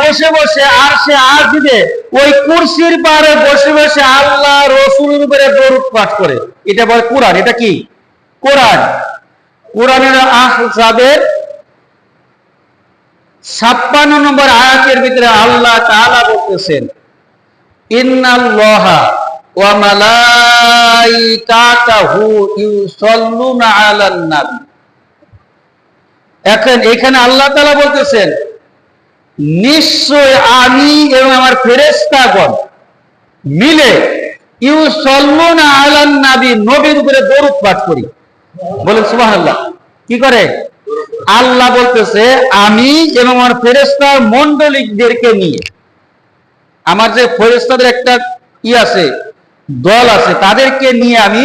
বসে বসে আর সে আর দিবে ওই কুরসির পারে বসে বসে আল্লাহ দরুদ পাঠ করে। এটা বলে কোরআন, এটা কি? কোরআন। কোরআনের আহজাবের ছাপ্পান্ন নম্বর আয়াতের ভিতরে আল্লাহ বলতেছেন, ইন্নাল্লাহা ইউসাল্লুনা এখন এখানে আল্লাহ তাআলা বলতেছেন নিশ্চয় আমি এবং আমার ফেরেশতাগণ মিলে, ইউ ইউসাল্লুনা আলান নাবী নবীর উপরে দরুদ পাঠ করি। বলেন, সুবহানাল্লাহ। কি করে? আল্লাহ বলতেছে, আমি এবং আমার ফেরেস্তা মন্ডলিকদেরকে নিয়ে আমার যে ফেরেস্তাদের একটা ই আছে, দল আছে, তাদেরকে নিয়ে আমি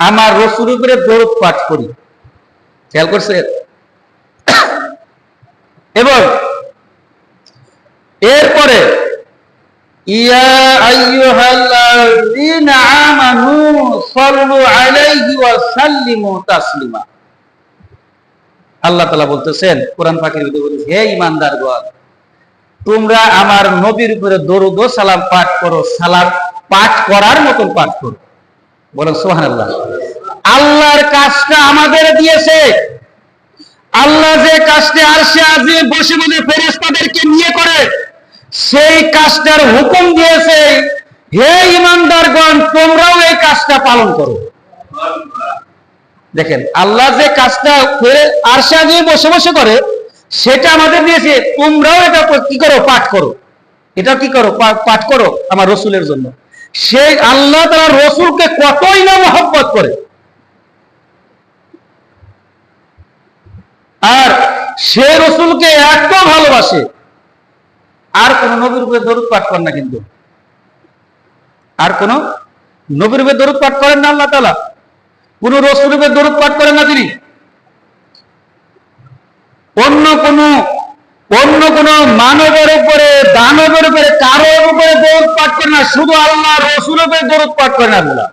আমার রসুর উপরে দৌড় পাঠ করি। খেয়াল করছে এবং তাসলিমা। আল্লাহ বলতেছেন, কোরআন হে ইমানদার গণ তোমরা আমার নবীর উপরে দরুদ সালাম পাঠ করো, সালাম পাঠ করার মতন পাঠ করো। বলেন সোহান আল্লাহ আল্লাহর কাজটা আমাদের দিয়েছে। আল্লাহ যে কাজটা আর সে আজকে বসে বসে ফেরেস্তাদেরকে নিয়ে করে সেই কাজটার হুকুম দিয়েছে, হে ইমানদারগণ, তোমরাও এই কাজটা পালন করো। দেখেন, আল্লাহ যে কাজটা আর সে বসে বসে করে, সেটা আমাদের দিয়েছে, তোমরাও এটা কি করো, পাঠ করো। এটা কি করো পাঠ করো আমার রসুলের জন্য। সেই আল্লাহ তারা রসুলকে কতই না মহব্বত করে। আর সে রসুলকে এত ভালোবাসে আর কোন নবীর উপরে দরুদ পাঠ করেন না কিন্তু। আর কোন নবীর উপরে দরুদ পাঠ করেন না আল্লাহ তালা কোন উপরে দরুদ পাঠ করেন না তিনি। অন্য কোন অন্য কোন মানবের উপরে, দানবের উপরে, কারোর উপরে দরুদ পাঠ করেন না। শুধু আল্লাহ রসুলের উপরে দরুদ পাঠ করেন আল্লাহ।